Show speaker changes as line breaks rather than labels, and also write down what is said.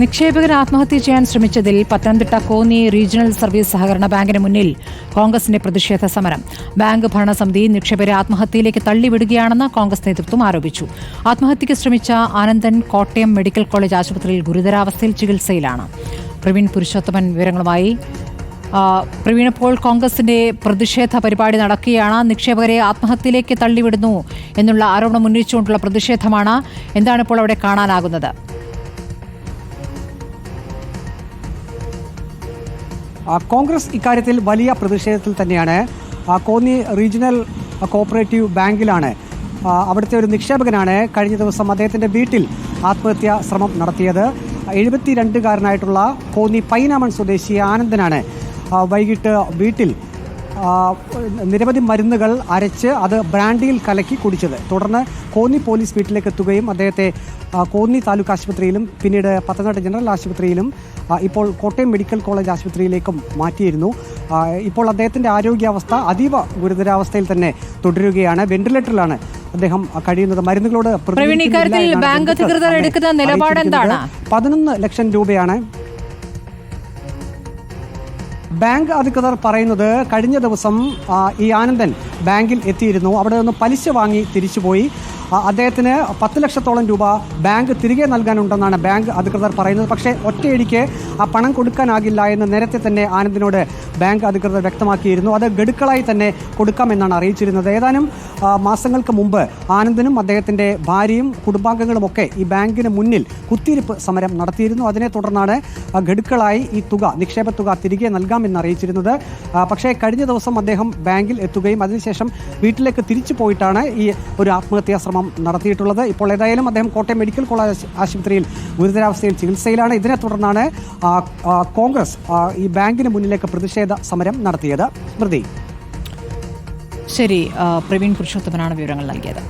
നിക്ഷേപകർ ആത്മഹത്യ ചെയ്യാൻ ശ്രമിച്ചതിൽ പത്തനംതിട്ട കോന്നി റീജിയണൽ സർവീസ് സഹകരണ ബാങ്കിന് മുന്നിൽ കോൺഗ്രസിന്റെ പ്രതിഷേധ സമരം. ബാങ്ക് ഭരണസമിതി നിക്ഷേപകരെ ആത്മഹത്യയിലേക്ക് തള്ളിവിടുകയാണെന്ന് കോൺഗ്രസ് നേതൃത്വം ആരോപിച്ചു. ആത്മഹത്യയ്ക്ക് ശ്രമിച്ച ആനന്ദൻ കോട്ടയം മെഡിക്കൽ കോളേജ് ആശുപത്രിയിൽ ഗുരുതരാവസ്ഥയിൽ ചികിത്സയിലാണ്. പ്രവീൺ പുരുഷോത്തമൻ വിവരങ്ങളുമായി പ്രവീണപ്പോൾ കോൺഗ്രസിന്റെ പ്രതിഷേധ പരിപാടി നടക്കുകയാണ്. നിക്ഷേപകരെ ആത്മഹത്യയിലേക്ക് തള്ളിവിടുന്നു എന്നുള്ള ആരോപണം ഉന്നയിച്ചുകൊണ്ടുള്ള പ്രതിഷേധമാണ്. എന്താണ് ഇപ്പോൾ അവിടെ കാണാനാകുന്നത്?
കോൺഗ്രസ് ഇക്കാര്യത്തിൽ വലിയ പ്രതിഷേധത്തിൽ തന്നെയാണ്. കോന്നി റീജിയണൽ കോപ്പറേറ്റീവ് ബാങ്കിലാണ്. അവിടുത്തെ ഒരു നിക്ഷേപകനാണ് കഴിഞ്ഞ ദിവസം അദ്ദേഹത്തിന്റെ വീട്ടിൽ ആത്മഹത്യാ ശ്രമം നടത്തിയത്. എഴുപത്തിരണ്ടുകാരനായിട്ടുള്ള കോന്നി പൈനാമൺ സ്വദേശി ആനന്ദനാണ് വൈകിട്ട് വീട്ടിൽ നിരവധി മരുന്നുകൾ അരച്ച് അത് ബ്രാൻഡിയിൽ കലക്കി കുടിച്ചത്. തുടർന്ന് കോന്നി പോലീസ് വീട്ടിലേക്ക് എത്തുകയും അദ്ദേഹത്തെ കോന്നി താലൂക്ക് ആശുപത്രിയിലും പിന്നീട് പത്തനംതിട്ട ജനറൽ ആശുപത്രിയിലും ഇപ്പോൾ കോട്ടയം മെഡിക്കൽ കോളേജ് ആശുപത്രിയിലേക്കും മാറ്റിയിരുന്നു. ഇപ്പോൾ അദ്ദേഹത്തിന്റെ ആരോഗ്യാവസ്ഥ അതീവ ഗുരുതരാവസ്ഥയിൽ തന്നെ തുടരുകയാണ്. വെന്റിലേറ്ററിലാണ് അദ്ദേഹം കഴിയുന്നത്. മരുന്നുകളോട്
ബാങ്ക് അധികൃതർ എടുക്കുന്ന നിലപാട് എന്താണ്?
പതിനൊന്ന് ലക്ഷം രൂപയാണ് ബാങ്ക് അധികൃതർ പറയുന്നത് കഴിഞ്ഞ ദിവസം ഈ ആനന്ദൻ ബാങ്കിൽ എത്തിയിരുന്നു. അവിടെ നിന്ന് പലിശ വാങ്ങി തിരിച്ചുപോയി അദ്ദേഹത്തിന് പത്ത് ലക്ഷത്തോളം രൂപ ബാങ്ക് തിരികെ നൽകാനുണ്ടെന്നാണ് ബാങ്ക് അധികൃതർ പറയുന്നത്. പക്ഷേ ഒറ്റയടിക്ക് ആ പണം കൊടുക്കാനാകില്ല എന്ന് നേരത്തെ തന്നെ ആനന്ദിനോട് ബാങ്ക് അധികൃതർ വ്യക്തമാക്കിയിരുന്നു. അത് ഗഡുക്കളായി തന്നെ കൊടുക്കാമെന്നാണ് അറിയിച്ചിരുന്നത്. ഏതാനും മാസങ്ങൾക്ക് മുമ്പ് ആനന്ദനും അദ്ദേഹത്തിന്റെ ഭാര്യയും കുടുംബാംഗങ്ങളുമൊക്കെ ഈ ബാങ്കിന് മുന്നിൽ കുത്തിയിരിപ്പ് സമരം നടത്തിയിരുന്നു. അതിനെ തുടർന്നാണ് ഗഡുക്കളായി ഈ തുക നിക്ഷേപ തുക തിരികെ നൽകാമെന്ന് അറിയിച്ചിരുന്നത്. പക്ഷേ കഴിഞ്ഞ ദിവസം അദ്ദേഹം ബാങ്കിൽ എത്തുകയും അതിനുശേഷം വീട്ടിലേക്ക് തിരിച്ചു പോയിട്ടാണ് ഈ ഒരു ആത്മഹത്യാ ശ്രമം നടത്തിയിട്ടുള്ളത്. ഇപ്പോൾ ഏതായാലും അദ്ദേഹം കോട്ടയം മെഡിക്കൽ കോളേജ് ആശുപത്രിയിൽ ഗുരുതരാവസ്ഥയിൽ ചികിത്സയിലാണ്. ഇതിനെ തുടർന്നാണ് കോൺഗ്രസ് ഈ ബാങ്കിന് മുന്നിലേക്ക് പ്രതിഷേധ സമരം നടത്തിയത് സ്മൃതി.
ശരി പ്രവീൺ പുരുഷോത്തമനാണ് വിവരങ്ങൾ നൽകിയത്.